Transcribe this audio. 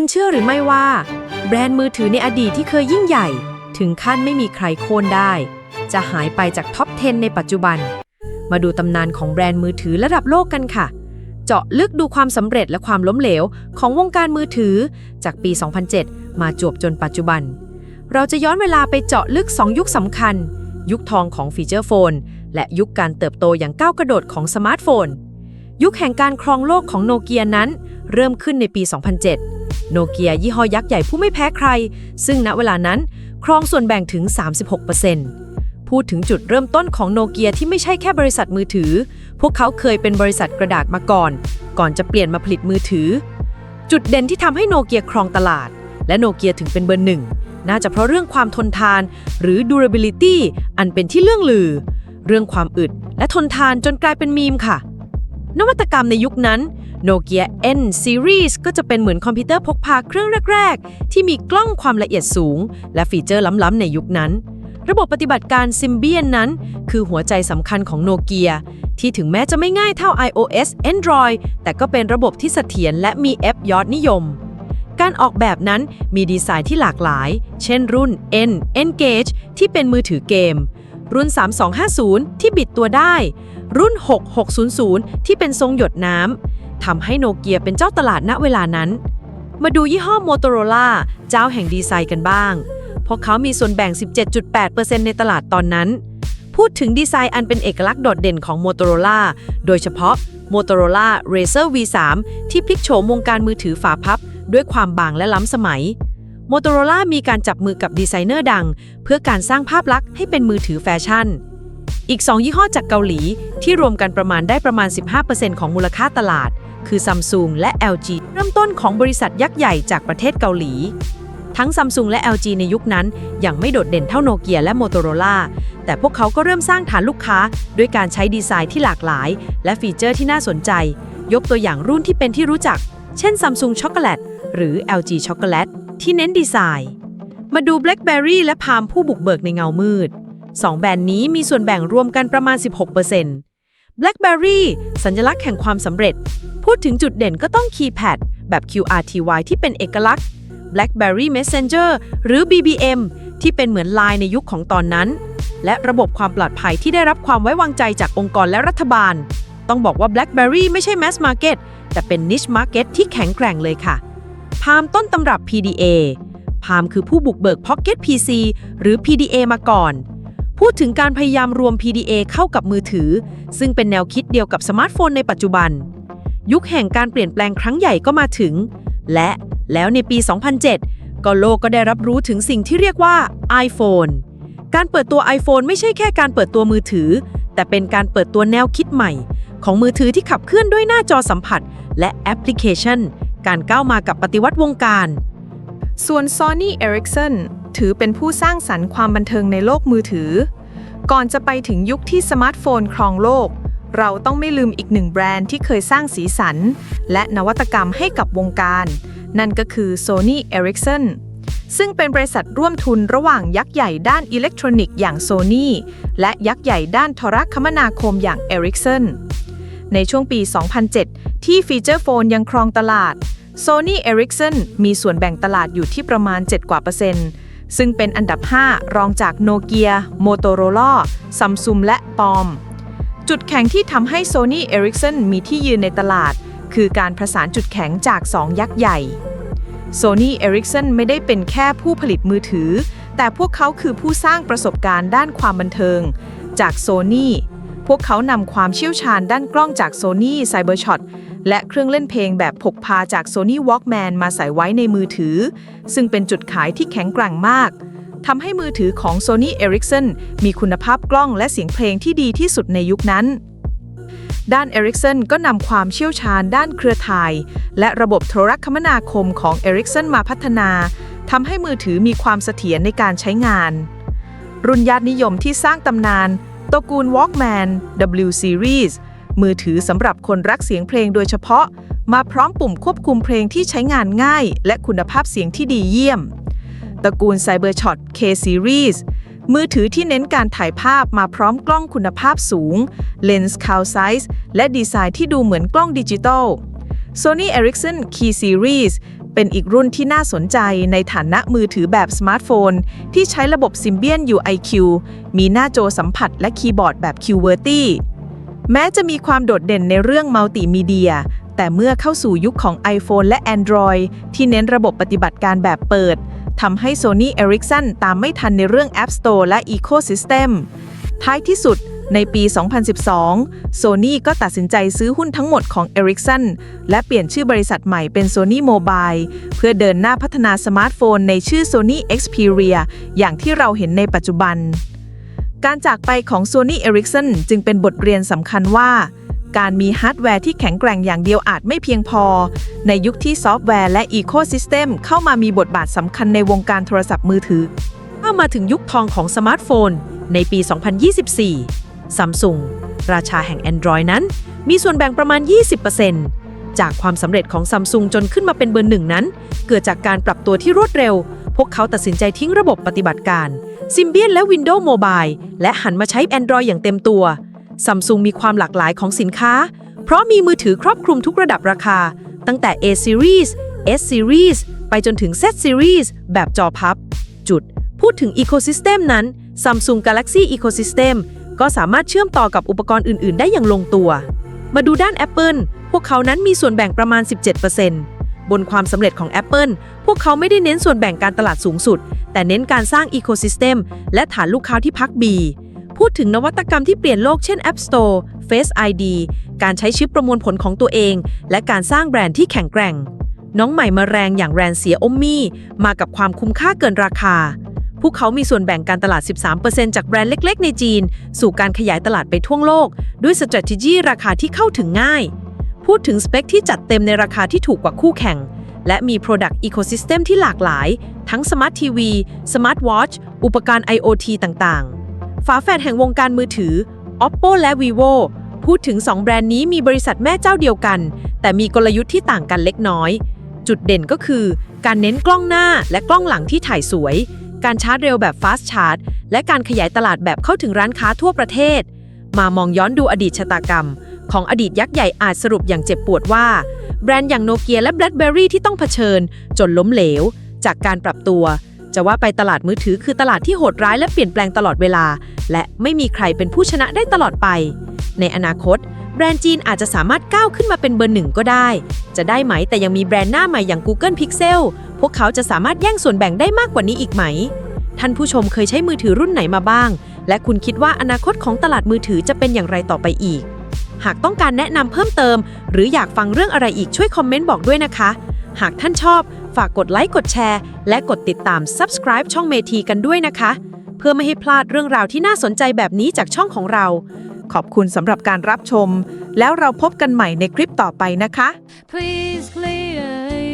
คุณเชื่อหรือไม่ว่า แบรนด์มือถือในอดีตที่เคยยิ่งใหญ่ ถึงขั้นไม่มีใครโค่นได้ จะหายไปจากท็อป 10 ในปัจจุบัน มาดูตำนานของแบรนด์มือถือระดับโลกกันค่ะ เจาะลึกดูความสำเร็จและความล้มเหลว ของวงการมือถือ จากปี 2007 มาจวบจนปัจจุบัน เราจะย้อนเวลาไปเจาะลึก 2 ยุคสำคัญ ยุคทองของฟีเจอร์โฟน และยุคการเติบโตอย่างก้าวกระโดดของสมาร์ทโฟน ยุคแห่งการครองโลกของโนเกียนั้น เริ่มขึ้นในปี 2007 โนเกียยี่ห้อยักษ์ใหญ่ผู้ไม่แพ้ใคร ซึ่งณเวลานั้นครองส่วนแบ่งถึง 36%พูดถึงจุดเริ่มต้นของโนเกียที่ไม่ใช่แค่บริษัทมือถือ พวกเขาเคยเป็นบริษัทกระดาษมาก่อน ก่อนจะเปลี่ยนมาผลิตมือถือ จุดเด่นที่ทำให้โนเกียครองตลาด และโนเกียถึงเป็นเบอร์หนึ่งน่าจะเพราะเรื่องความทนทาน หรือ durability อันเป็นที่เรื่องลือ เรื่องความอึดและทนทานจนกลายเป็นมีมค่ะ นวัตกรรมในยุคนั้นโนเกีย N Series ก็จะเป็นเหมือนคอมพิวเตอร์พกพาเครื่องแรก ๆ ที่มีกล้องความละเอียดสูง และฟีเจอร์ล้ำๆในยุคนั้น ระบบปฏิบัติการ Symbian นั้น คือหัวใจสำคัญของโนเกียที่ถึงแม้จะไม่ง่ายเท่า iOS Android แต่ก็เป็นระบบที่เสถียรและมีแอปยอดนิยม การออกแบบนั้นมีดีไซน์ที่หลากหลาย เช่นรุ่น N Engage ที่เป็นมือถือเกม รุ่น 3250 ที่บิดตัวได้ รุ่น 6600 ที่เป็นทรงหยดน้ำทำให้โนเกียเป็นเจ้าตลาดณเวลานั้น มาดูยี่ห้อ Motorola เจ้าแห่งดีไซน์กันบ้าง เพราะเขามีส่วนแบ่ง 17.8%ในตลาดตอนนั้น พูดถึงดีไซน์อันเป็นเอกลักษณ์โดดเด่นของ Motorola โดยเฉพาะ Motorola Razr V3 ที่พลิกโฉมวงการมือถือฝาพับ ด้วยความบางและล้ำสมัย Motorola มีการจับมือกับดีไซเนอร์ดัง เพื่อการสร้างภาพลักษณ์ให้เป็นมือถือแฟชั่น อีก 2 ยี่ห้อจากเกาหลีที่รวมกันประมาณได้ประมาณ 15%ของมูลค่าตลาด คือ Samsung และ LG เริ่มต้นของบริษัทยักษ์ใหญ่จากประเทศเกาหลี ทั้ง Samsung และ LG ในยุคนั้น ยังไม่โดดเด่นเท่าโนเกียและ Motorola แต่พวกเขาก็เริ่มสร้างฐานลูกค้า ด้วยการใช้ดีไซน์ที่หลากหลาย และฟีเจอร์ที่น่าสนใจ ยกตัวอย่างรุ่นที่เป็นที่รู้จัก เช่น Samsung Chocolate หรือ LG Chocolate ที่เน้นดีไซน์ มาดู BlackBerry และ Palm ผู้บุกเบิกในเงามืด สองแบรนด์นี้มีส่วนแบ่งรวมกันประมาณ 16% BlackBerry สัญลักษณ์แห่งความสำเร็จ พูดถึงจุดเด่นก็ต้องคีย์แพดแบบ QRTY ที่เป็นเอกลักษณ์ BlackBerry Messenger หรือ BBM ที่เป็นเหมือน Line ในยุคของตอนนั้น และระบบความปลอดภัยที่ได้รับความไว้วางใจจากองค์กรและรัฐบาล ต้องบอกว่า BlackBerry ไม่ใช่ Mass Market แต่เป็น Niche Market ที่แข็งแกร่งเลยค่ะ พามต้นตำรับ PDA พามคือผู้บุกเบิก Pocket PC หรือ PDA มาก่อน พูดถึงการพยายามรวม PDA เข้ากับมือถือ ซึ่งเป็นแนวคิดเดียวกับสมาร์ทโฟนในปัจจุบัน ยุคแห่งการเปลี่ยนแปลงครั้งใหญ่ก็มาถึง และแล้วในปี 2007 ก็โลกก็ได้รับรู้ถึงสิ่งที่เรียกว่า iPhone การเปิดตัว iPhone ไม่ใช่แค่การเปิดตัวมือถือ แต่เป็นการเปิดตัวแนวคิดใหม่ ของมือถือที่ขับเคลื่อนด้วยหน้าจอสัมผัส และแอปพลิเคชัน การก้าวมากับปฏิวัติวงการ ส่วน Sony Ericsson ถือเป็นผู้สร้างสรรค์ความบันเทิงในโลกมือถือ ก่อนจะไปถึงยุคที่สมาร์ทโฟนครองโลก เราต้องไม่ลืมอีกหนึ่งแบรนด์ที่เคยสร้างสีสัน และนวัตกรรมให้กับวงการ นั่นก็คือ Sony Ericsson ซึ่งเป็นบริษัทร่วมทุนระหว่างยักษ์ใหญ่ด้านอิเล็กทรอนิกส์อย่าง Sony และยักษ์ใหญ่ด้านโทรคมนาคมอย่าง Ericsson ในช่วงปี 2007 ที่ฟีเจอร์โฟนยังครองตลาด Sony Ericsson มีส่วนแบ่งตลาดอยู่ที่ประมาณ 7 กว่าเปอร์เซ็นต์ ซึ่งเป็นอันดับ 5 รองจากโนเกีย Motorola Samsung และ Palm จุดแข็งที่ทำให้ Sony Ericsson มีที่ยืนในตลาด คือการประสานจุดแข็งจาก 2 ยักษ์ใหญ่ Sony Ericsson ไม่ได้เป็นแค่ผู้ผลิตมือถือ แต่พวกเขาคือผู้สร้างประสบการณ์ด้านความบันเทิง จาก Sony พวกเขานำความเชี่ยวชาญด้านกล้องจาก Sony Cybershot และเครื่องเล่นเพลงแบบพกพาจาก Sony Walkman มาใส่ไว้ในมือถือ ซึ่งเป็นจุดขายที่แข็งแกร่งมากทำให้มือถือของ Sony Ericsson มีคุณภาพกล้องและเสียงเพลงที่ดีที่สุดในยุคนั้น ด้าน Ericsson ก็นำความเชี่ยวชาญด้านเครือข่าย และระบบโทรคมนาคมของ Ericsson มาพัฒนาทำให้มือถือมีความเสถียรในการใช้งาน รุ่นยอดนิยมที่สร้างตำนานตระกูล Walkman W Series มือถือสำหรับคนรักเสียงเพลงโดยเฉพาะ มาพร้อมปุ่มควบคุมเพลงที่ใช้งานง่าย และคุณภาพเสียงที่ดีเยี่ยม ตระกูล CyberShot K Series มือถือที่เน้นการถ่ายภาพมาพร้อมกล้องคุณภาพสูง เลนส์ Cow Size และดีไซน์ที่ดูเหมือนกล้องดิจิตอล Sony Ericsson Key Series เเป็นอีกรุ่นที่น่าสนใจในฐานะมือถือแบบสมาร์ทโฟน ที่ใช้ระบบ Symbian UIQ มีหน้าจอสัมผัสและคีย์บอร์ดแบบ QWERTY แม้จะมีความโดดเด่นในเรื่องมัลติมีเดีย แต่เมื่อเข้าสู่ยุคของ iPhone และ Android ที่เน้นระบบปฏิบัติการแบบเปิดทำให้ Sony Ericsson ตามไม่ทันในเรื่อง App Store และ Ecosystem ท้ายที่สุดในปี 2012 Sony ก็ตัดสินใจซื้อหุ้นทั้งหมดของ Ericsson และเปลี่ยนชื่อบริษัทใหม่เป็น Sony Mobile เพื่อเดินหน้าพัฒนาสมาร์ทโฟนในชื่อ Sony Xperia อย่างที่เราเห็นในปัจจุบัน การจากไปของ Sony Ericsson จึงเป็นบทเรียนสำคัญว่า การมีฮาร์ดแวร์ที่แข็งแกร่งอย่างเดียวอาจไม่เพียงพอ ในยุคที่ซอฟต์แวร์และอีโคซิสเต็มเข้ามามีบทบาทสำคัญในวงการโทรศัพท์มือถือเข้ามาถึงยุคทองของสมาร์ทโฟน ในปี 2024 Samsung ราชาแห่ง Android นั้น มีส่วนแบ่งประมาณ 20%จากความสำเร็จของ Samsung จนขึ้นมาเป็นเบอร์หนึ่งนั้น เกิดจากการปรับตัวที่รวดเร็ว พวกเขาตัดสินใจทิ้งระบบปฏิบัติการ Symbian และ Windows Mobile และหันมาใช้ Android อย่างเต็มตัว Samsung มีความหลากหลายของสินค้า เพราะมีมือถือครอบคลุมทุกระดับราคา ตั้งแต่ A Series S Series ไปจนถึง Z Series แบบจอพับ จุด พูดถึง Ecosystem นั้น Samsung Galaxy Ecosystem ก็สามารถเชื่อมต่อกับอุปกรณ์อื่น ๆ ได้อย่างลงตัว มาดูด้าน Apple พวกเขานั้นมีส่วนแบ่งประมาณ 17% บนความสำเร็จของ Apple พวกเขาไม่ได้เน้นส่วนแบ่งการตลาดสูงสุด แต่เน้นการสร้าง Ecosystem และฐานลูกค้าที่พักบีพูดถึงนวัตกรรมที่เปลี่ยนโลกเช่น App Store Face ID การใช้ชิปประมวลผลของตัวเอง และการสร้างแบรนด์ที่แข็งแกร่ง น้องใหม่มาแรงอย่างแรนเสียอมมี่ มากับความคุ้มค่าเกินราคา พวกเขามีส่วนแบ่งการตลาด 13%จากแบรนด์เล็ก ๆ ในจีน สู่การขยายตลาดไปทั่วโลก ด้วย strategy ราคาที่เข้าถึงง่าย พูดถึงสเปคที่จัดเต็มในราคาที่ถูกกว่าคู่แข่ง และมี Product Ecosystem ที่หลากหลาย ทั้ง Smart TV Smart Watch อุปกรณ์ IoT ต่างๆ ฝาแฝดแห่งวงการมือถือ Oppo และ Vivo พูดถึง 2 แบรนด์นี้มีบริษัทแม่เจ้าเดียวกัน แต่มีกลยุทธ์ที่ต่างกันเล็กน้อย จุดเด่นก็คือ การเน้นกล้องหน้าและกล้องหลังที่ถ่ายสวย การชาร์จเร็วแบบ Fast Charge และการขยายตลาดแบบเข้าถึงร้านค้าทั่วประเทศ มามองย้อนดูอดีตชะตากรรม ของอดีตยักษ์ใหญ่อาจสรุปอย่างเจ็บปวดว่า แบรนด์อย่างโนเกียและ BlackBerry ที่ต้องเผชิญ จนล้มเหลว จากการปรับตัว จะว่าไปตลาดมือถือคือตลาดที่โหดร้ายและเปลี่ยนแปลงตลอดเวลา และไม่มีใครเป็นผู้ชนะได้ตลอดไป ในอนาคต แบรนด์จีนอาจจะสามารถก้าวขึ้นมาเป็นเบอร์หนึ่งก็ได้ จะได้ไหมแต่ยังมีแบรนด์หน้าใหม่อย่าง Google Pixel พวกเขาจะสามารถแย่งส่วนแบ่งได้มากกว่านี้อีกไหม ท่านผู้ชมเคยใช้มือถือรุ่นไหนมาบ้าง และคุณคิดว่าอนาคตของตลาดมือถือจะเป็นอย่างไรต่อไปอีก หากต้องการแนะนำเพิ่มเติม หรืออยากฟังเรื่องอะไรอีกช่วยคอมเมนต์บอกด้วยนะคะ หากท่านชอบ ฝากกดไลค์กดแชร์ และกดติดตาม subscribe ช่องเมทีกันด้วยนะคะ เพื่อไม่ให้พลาดเรื่องราวที่น่าสนใจแบบนี้จากช่องของเรา ขอบคุณสำหรับการรับชม แล้วเราพบกันใหม่ในคลิปต่อไปนะคะ Please clear